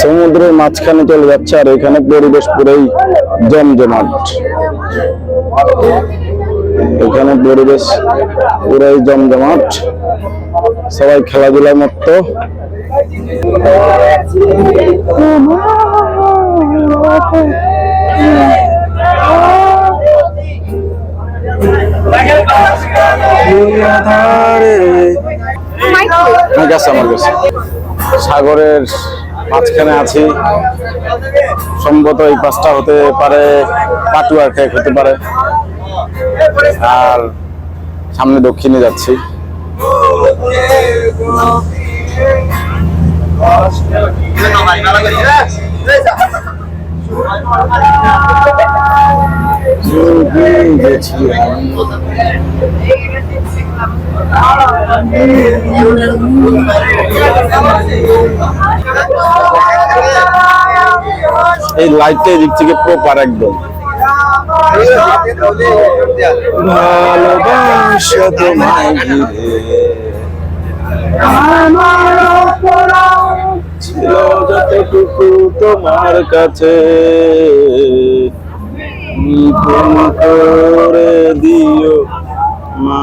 সমুদ্রের মাঝখানে চলে যাচ্ছে আর এখানে পরিবেশ পুরোই জমজমাট। এখানে পরিবেশ পুরোই জমজমাট। সবাই খেলাধুলায় মত্ত। ঠিক আছে আমার কাছে। সাগরের মাঝখানে আছি। সম্ভবত এই পাঁচটা হতে পারে পাটুয়ার খেক হতে পারে। আর সামনে দক্ষিণে যাচ্ছি। এই লাইটটা এদিক থেকে প্রপার একদম। ভালোবাসা তোমায় ঘিরে। ছিল যতটুকু তোমার কাছে। নিপুণ করে দিও মা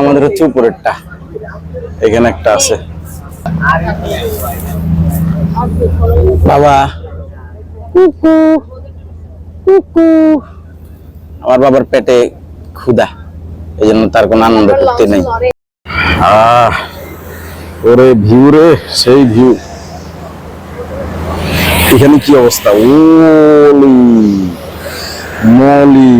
আমাদের হচ্ছে উপরেরটা। এখানে একটা আছে। বাবা। কুকু কুকু। আমার বাবার পেটে ক্ষুধা এই জন্য তার কোনো আনন্দ করতে নেই। আহ ওরে ভিউ রে সেই ভিউ। এখানে কি অবস্থা? ওলি মলি।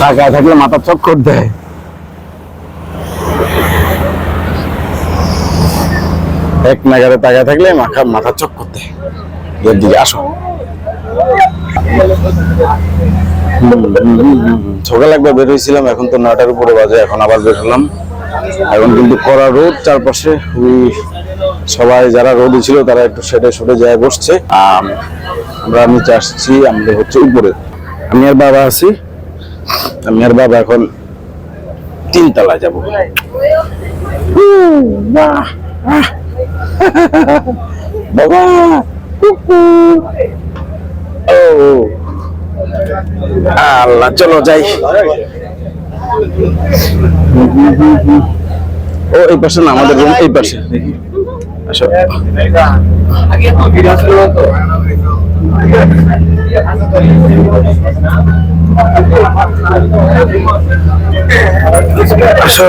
তাকায় থাকলে মাথা চক্কর দেয়। এক নাগারে তাকায় থাকলে মাথা মাথা চক করতে। এর দিকে আসো। সকালে একবার বের হয়েছিলাম এখন তো নয়টার উপরে বাজে এখন আবার বের হলাম। এখন কিন্তু কড়া রোদ চারপাশে ওই সবাই যারা রোদে ছিল তারা একটু সেটে সরে যায় বসছে। আম, আমরা নিচে আসছি আমরা হচ্ছে উপরে। আমি আর বাবা আছি। আমি আর বাবা এখন তিনতলায় যাব। বাবা কুকু ও আল্লাহ চলো যাই ও এই পাশে না আমাদের রুম এই পাশে দেখি আসো আসো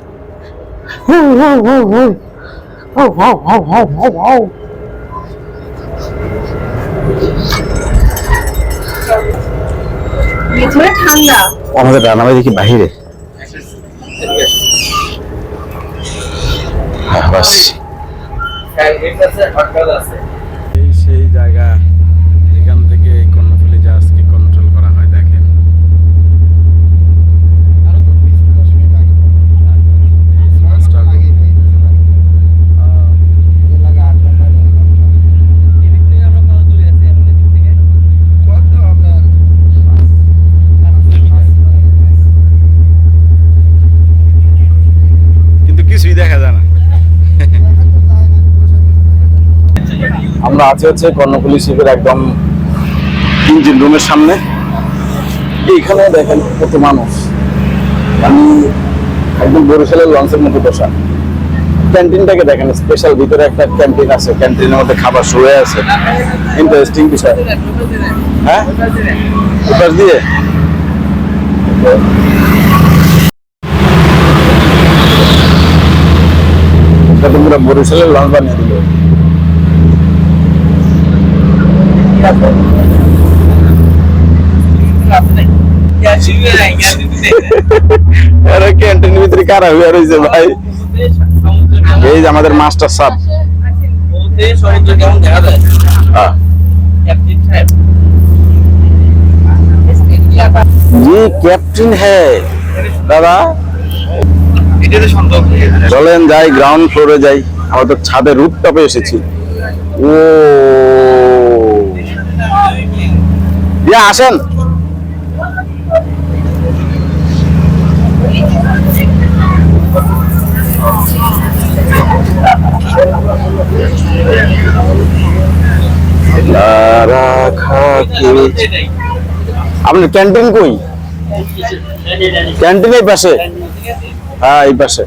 আমাদের রান্নাবাড়ি দেখি বাহিরে। হ্যাঁ বাস। এই সেই জায়গা এখান থেকে এই কর্ণফুলি জাহাজকে কন্ট্রোল করা হয় দেখেন কিন্তু কিছুই দেখা যায় না আমরা আছি হচ্ছে কর্ণফুলি শিপের একদম ইঞ্জিন রুমের সামনে। এইখানে দেখেন কত মানুষ। আমি একদম বরিশালের লঞ্চের মধ্যে বসা। ক্যান্টিনটাকে দেখেন স্পেশাল ভিতরে একটা ক্যান্টিন আছে, ক্যান্টিনের মধ্যে খাবার শুয়ে আছে ইন্টারেস্টিং বিষয়। হ্যাঁ? উপাস দিয়ে। বরিশালের লঞ্চ বানিয়ে দিল আরে আমাদের মাস্টার জি ক্যাপ্টেন দাদা। চলেন যাই গ্রাউন্ড ফ্লোরে যাই। আমাদের তো ছাদের রুট টপে এসেছি। ও। দিয়া আসেন। আপনার ক্যান্টিন কই? ক্যান্টিন এই পাশে? হ্যাঁ এই পাশে।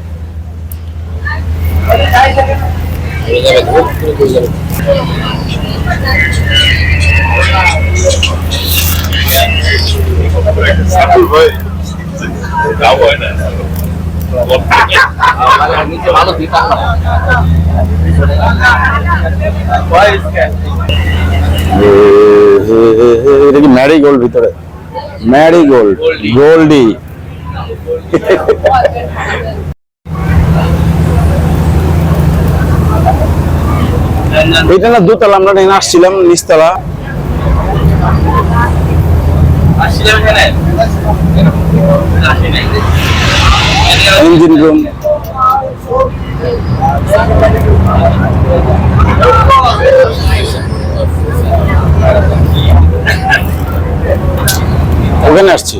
এটা কি ম্যারিগোল্ড ভিতরে ম্যারিগোল্ড গোল্ডি এটা না দোতলা আমরা আসছিলাম নিচতলা ইঞ্জিন রুম ওখানে আসছি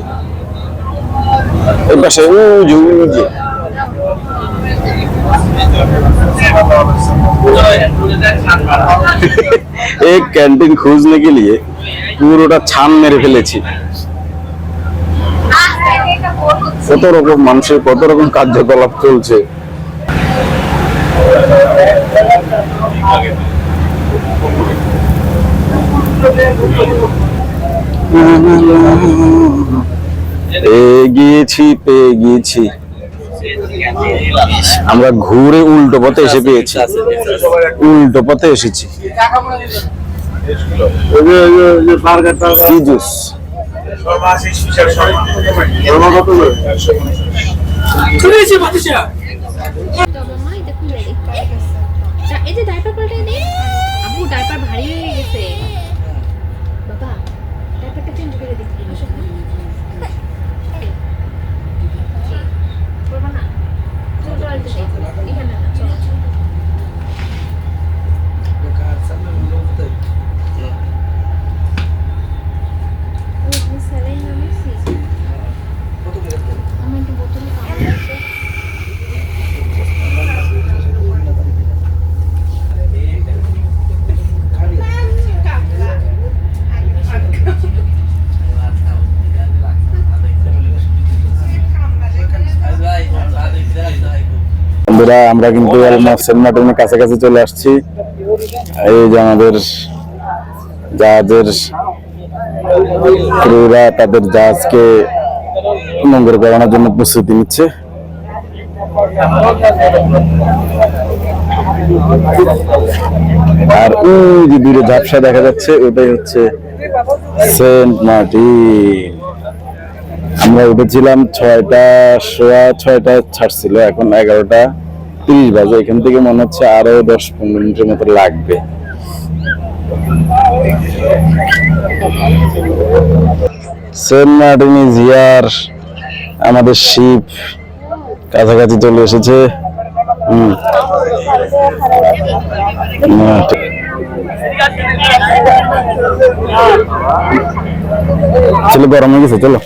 এই পাশে ও যে ও যে एक कैंटीन खोजने के लिए পুরোটা ছান মেরে ফেলেছি। কত রকম মানুষের, কত রকম কার্যকলাপ চলছে। এগিয়েছি পেয়ে গিয়েছি আমরা ঘুরে উল্টো পথে এসে পেয়েছি। উল্টো পথে এসেছি। কি জুস এই যে ডাইপার পাল্টে দিই আবু ডাইপার ভারী হয়ে গেছে বাবা ডাইপারটা চেঞ্জ করে দিই আসো না চলো টয়লেটে যাই এখানে না চলো ও, আপনি স্যালাইন নামিয়েছি? আমার একটু বোতলে পানি আছে বন্ধুরা, আমরা কিন্তু সেন্ট কাছাকাছি চলে আসছি। এই যে আমাদের জাহাজের ক্রুরা তাদের জাহাজকে নোংর করানোর জন্য প্রস্তুতি নিচ্ছে। আর ওই যে দূরে ঝাপসা দেখা যাচ্ছে, ওটাই হচ্ছে সেন্ট মার্টিন। আমরা উঠেছিলাম ছয়টা সোয়া, ছয়টা ছাড়ছিল, এখন এগারোটা। তিরিশ বাজে, এখান থেকে মনে হচ্ছে আরও দশ পনেরো মিনিটের মতো লাগবে। সেন্ট মার্টিন ইজ হিয়ার আমাদের শিপ কাছাকাছি চলে এসেছে। ছেলে গরম হয়ে গেছে, চলো।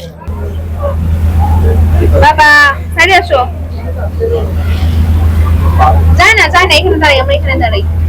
বাবা আসো। যায় না যায় না এখানে দাঁড়াই আমরা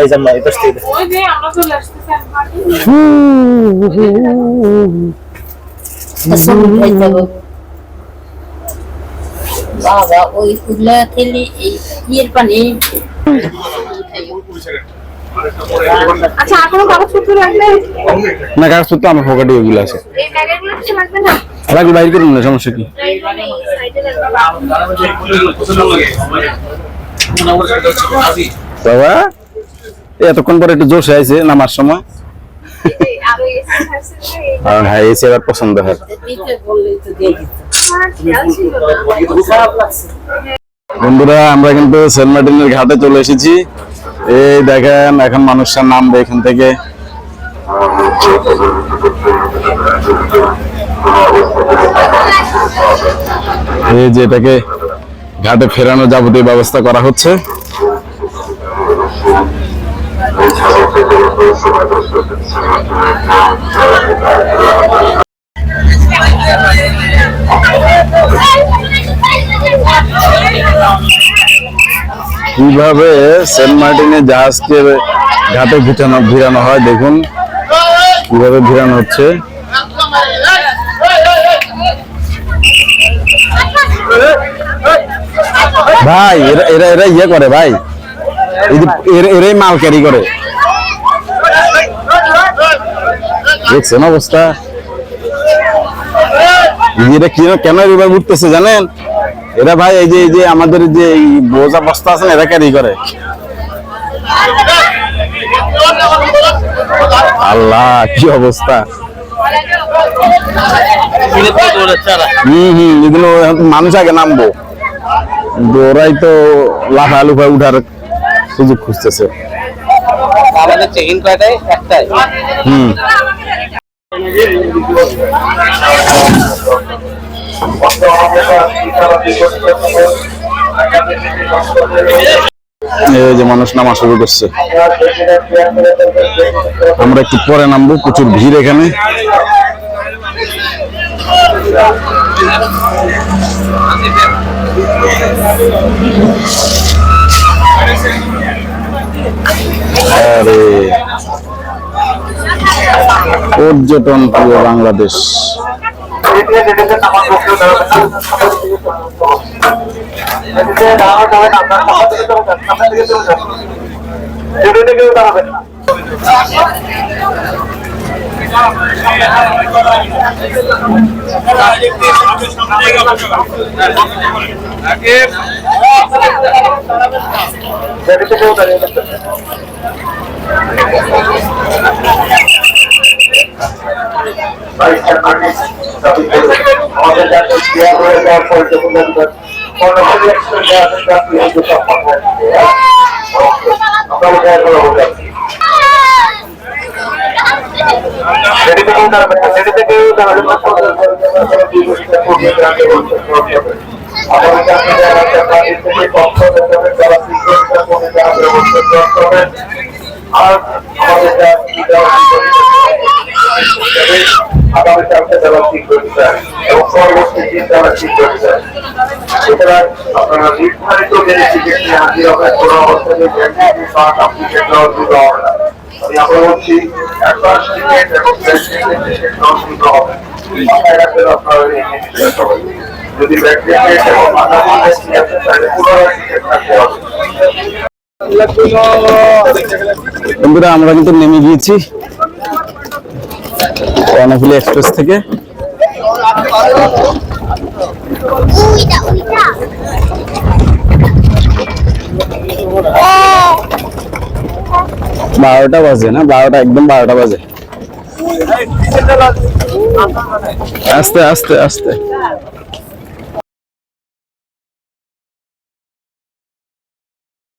এই যে এই পাশ থেকে ওই যে আমরা চলে আসতেছি বাবা ওই ফুলা খেলে এই ইয়ের পানি। আচ্ছা আর কোনো কাগজপত্র লাগবে? না কাগজপত্র আমার পকেটে ওইগুলো আছে। এই ব্যাগের কিছু লাগবে না? লাগবে বাইর করুন না? সমস্যা কি? বাবা এতক্ষণ পরে একটু জোশ আইছে নামার সময়। এসে হ্যাঁ বন্ধুরা, আমরা কিন্তু ঘাটে চলে এসেছি। এই দেখেন, এখন মানুষরা নামবে এখান থেকে। এই যে এটাকে ঘাটে ফেরানোর যাবতীয় ব্যবস্থা করা হচ্ছে। কীভাবে সেন্ট মার্টিনে জাহাজকে ঘাটে ভিটানো ভিড়ানো হয়, দেখুন। কীভাবে ভিড়ানো হচ্ছে। ভাই, এরা এরা ইয়ে করে ভাই। এরাই মাল ক্যারি করে। দেখছেন অবস্থা? এরা কি কেন এবার উঠতেছে জানেন? এরা ভাই, এই যে এই যে আমাদের যে বোঝা বস্তা আছে এরা ক্যারি করে। আল্লাহ, কি অবস্থা? হম হম এগুলো মানুষ আগে নামবো। ওরাই তো লাফা লুফা উঠার সুযোগ খুঁজতেছে। আমাদের চেক ইন কয়টায়? একটাই হম। এই যে মানুষ নামা শুরু করছে। আমরা একটু পরে নামবো প্রচুর ভিড় এখানে। পর্যটন প্রিয় বাংলাদেশ আমাদের জাতীয় ক্রিয়া হয়ে যাওয়ার পর যখন কর্ণফুলী আর আমাদের আগামী কালকে তারা ঠিক করতে চায় এবং পরবর্তী দিন তারা ঠিক করতে চায় সুতরাং আপনারা নির্ধারিত দিনে টিকিট নিয়ে হাজির হবেন কোনো কার্ড অ্যাপ্লিকেশন দেওয়া হবে না। আমি আবার বলছি অ্যাডভান্স টিকিট এবং ব্যাংকিং টিকিট দেওয়া দিতে হবে। মাথায় রাখবেন আপনারা এই জিনিসটা সবাই। যদি ব্যাংকিং এবং আগামী তাহলে পুনরায় টিকিট থাকতে হবে বন্ধুরা আমরা কিন্তু নেমে গিয়েছি কর্ণফুলী এক্সপ্রেস থেকে। বারোটা বাজে না? বারোটা একদম বারোটা বাজে। আস্তে আস্তে আস্তে।